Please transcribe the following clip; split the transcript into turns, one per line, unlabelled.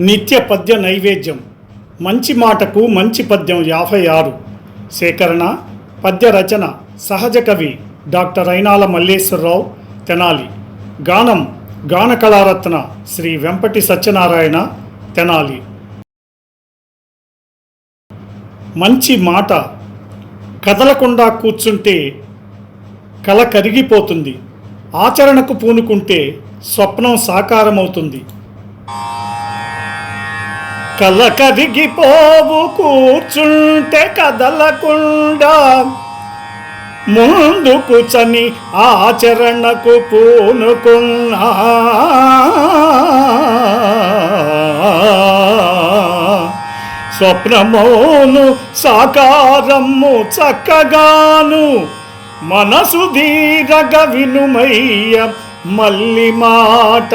నిత్య పద్య నైవేద్యం. మంచి మాటకు మంచి పద్యం యాభై ఆరు. సేకరణ పద్య రచన సహజ కవి డాక్టర్ అయినాల మల్లేశ్వరరావు తెనాలి. గానం గాన కళారత్న శ్రీ వెంపటి సత్యనారాయణ తెనాలి. మంచి మాట కదలకుండా కూర్చుంటే కల కరిగిపోతుంది. ఆచరణకు పూనుకుంటే స్వప్నం సాకారమవుతుంది. కల కరిగిపోవు కూర్చుంటే కదలకుండా. ముందుకు చని ఆచరణకు పూనుకున్నా. స్వప్నమోను సాకారము చక్కగాను మనసు దీరగ వినుమయ్య మల్లి మాట.